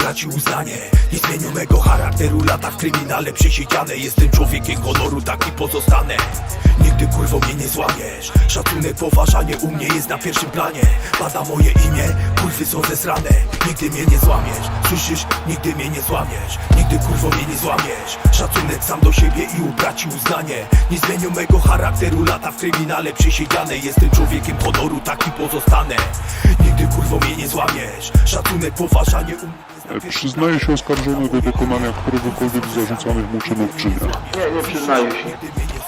utracił uznanie. Nie zmienił mego charakteru, lata w kryminale przesiedziane. Jestem człowiekiem honoru, taki pozostanę. Nigdy kurwo mnie nie złamiesz. Szacunek, poważanie u mnie jest na pierwszym planie. Pada moje imię, kurwy są zesrane. Nigdy mnie nie złamiesz, słyszysz? Nigdy mnie nie złamiesz. Nigdy kurwo mnie nie złamiesz. Szacunek sam do siebie i utracił uznanie. Nie zmienił mego charakteru, lata w kryminale przesiedziane. Jestem człowiekiem honoru, taki pozostanę. Nigdy kurwo nie złamiesz. Szacunek, poważanie u mnie jest na pierwszym Przyznaje się oskarżony do dokonania któregokolwiek z zarzucanych mu czynów czy nie? Nie, nie przyznaję się. Nigdy mnie nie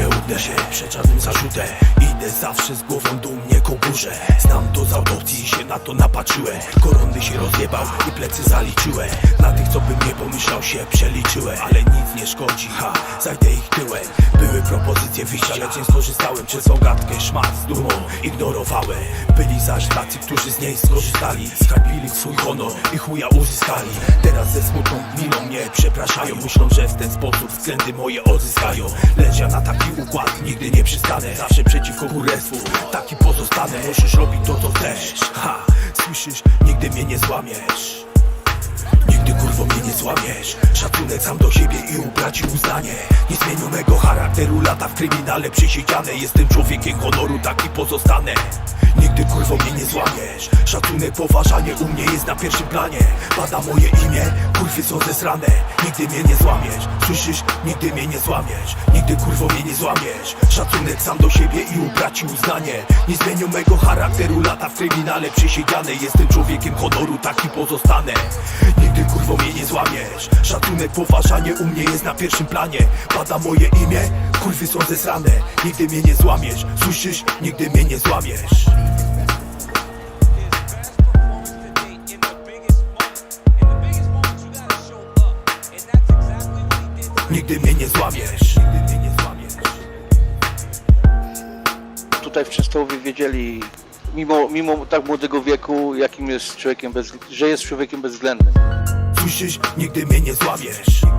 nie uda się przed żadnym zarzutem. Idę zawsze z głową dumnie ku górze. Znam to z autopsji i się na to napatrzyłem. Korony się rozjebał i plecy zaliczyłem. Na tych co by mnie pomyślał się przeliczyłem. Ale nie szkodzi, ha, zajdę ich tyłem. Były propozycje wyjścia, lecz nie skorzystałem Przez ogatkę szmat z dumą. Ignorowałem. Byli zaś tacy, którzy z niej skorzystali. Skarbili swój honor i chuja uzyskali. Teraz ze smutną miną mnie przepraszają. Myślą, że w ten sposób względy moje odzyskają. Lecz ja na taki układ nigdy nie przystanę. Zawsze przeciwko królestwu, taki pozostanę. Możesz robić to, co chcesz, ha Słyszysz, nigdy mnie nie złamiesz Nigdy kurwo mnie nie złamiesz. Szacunek sam do siebie i utracił uznanie. Nie zmienił mego charakteru Lata w kryminale przesiedziane. Jestem człowiekiem honoru, taki pozostanę Nigdy kurwo mnie nie złamiesz. Szacunek, poważanie u mnie jest na pierwszym planie. Pada moje imię, kurwy są zesrane. Nigdy mnie nie złamiesz. Słyszysz? Nigdy mnie nie złamiesz. Nigdy kurwo mnie nie złamiesz. Szacunek sam do siebie i utracił uznanie. Nie zmienił mego charakteru Lata w kryminale przesiedziane Jestem człowiekiem honoru, taki pozostanę. Nigdy kurwo mnie nie złamiesz. Szacunek, poważanie u mnie jest na pierwszym planie. Pada moje imię, kurwy są zesrane. Nigdy mnie nie złamiesz. Słyszysz? Nigdy mnie nie złamiesz Nigdy mnie nie złamiesz Tutaj w Częstochowie wiedzieli, mimo, mimo tak młodego wieku, jakim jest człowiekiem bez, że jest człowiekiem bezwzględnym. Słyszysz? Nigdy mnie nie złamiesz